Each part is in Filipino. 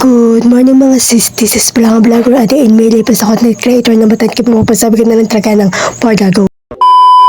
Good morning mga sis, this is Blanca Vlogger at in may lipas ako content creator na batang kipumapasabi ko na lang talaga ng pagagawa.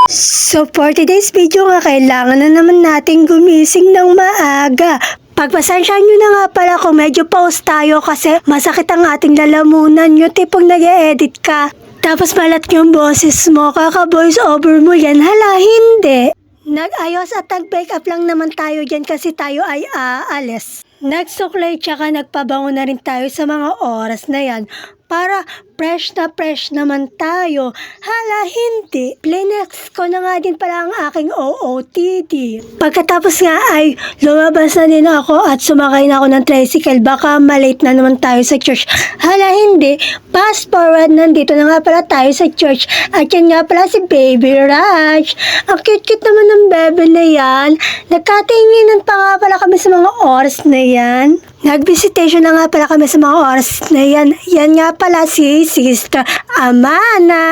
So for today's video nga, kailangan na naman natin gumising ng maaga. Pagpasensya nyo na nga pala kung medyo pause tayo kasi masakit ang ating lalamunan yung tipong nag edit ka. Tapos malat yung boses mo, kaka-voice over mo yan, hala hindi. Nag-ayos at nag-break up lang naman tayo dyan kasi tayo ay aalis. Nagsuklay tsaka nagpabango na rin tayo sa mga oras na yan para fresh na fresh naman tayo. Hala, hindi. Plinex ko na nga din pala ang aking OOTD. Pagkatapos nga ay lumabas na din ako at sumakay na ako ng tricycle. Baka malate na naman tayo sa church. Hala, hindi. Fast forward, nandito na nga pala tayo sa church. At yan nga pala si Baby Raj. Ang cute-cute naman ng bebe na yan. Nagkatinginan pa nga pala kami sa mga oras na yan. Nag-visitation na nga pala kami sa mga oras na yan. Yan nga pala si Sister Amana.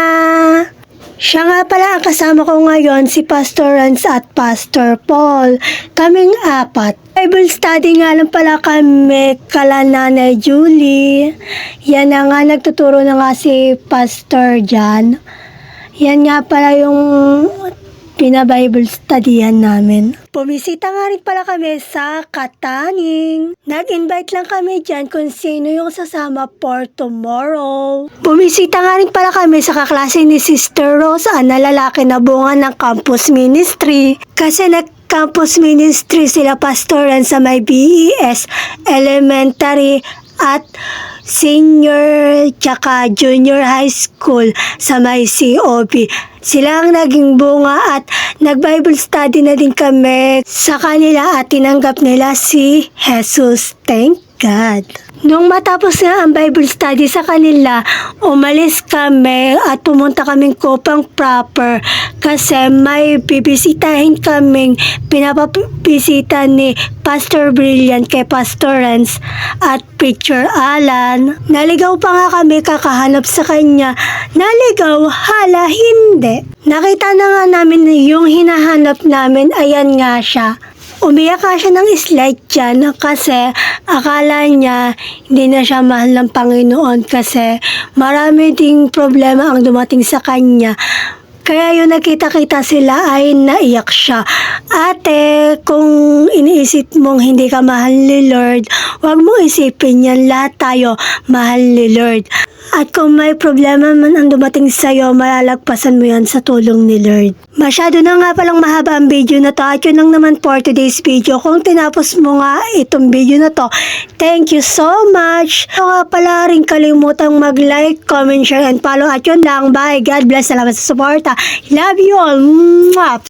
Siya nga pala ang kasama ko ngayon, si Pastor Rance at Pastor Paul. Kaming apat. Bible study nga lang pala kami kala Nanay Julie. Yan na nga, nagtuturo na nga si Pastor John. Yan nga pala yung pina-Bible studyan namin. Pumisita nga rin pala kami sa Kataning. Nag-invite lang kami dyan kung sino yung sasama for tomorrow. Bumisita nga rin pala kami sa kaklase ni Sister Rosa na lalaki na bunga ng campus ministry. Kasi nag campus ministry sila pastoran sa may BES, elementary at senior tsaka junior high school sa may COB. Sila ang naging bunga at nag-Bible study na din kami sa kanila at tinanggap nila si Jesus. Thank God. Nung matapos nga ang Bible study sa kanila, umalis kami at pumunta kaming Kopang proper kasi may bibisitahin kaming pinapabisita ni Pastor Brilliant kay Pastor Rance at Preacher Alan. Naligaw pa nga kami kakahanap sa kanya. Naligaw, hala hindi. Nakita na nga namin na yung hinahanap namin, ayan nga siya. Umiyak nga siya ng slide dyan kasi akala niya hindi na siya mahal ng Panginoon kasi marami ding problema ang dumating sa kanya. Kaya yung nakita-kita sila ay naiyak siya. Ate, kung iniisip mong hindi ka mahal ni Lord, huwag mo isipin yan. Lahat tayo mahal ni Lord. At kung may problema man ang dumating sa'yo, malalagpasan mo yan sa tulong ni Lord. Masyado na nga palang mahaba ang video na to at yun lang naman for today's video. Kung tinapos mo nga itong video na to, thank you so much. So nga pala rin kalimutang mag-like, comment, share, and follow. At yun lang, bye. God bless. Salamat sa suporta. Love you all.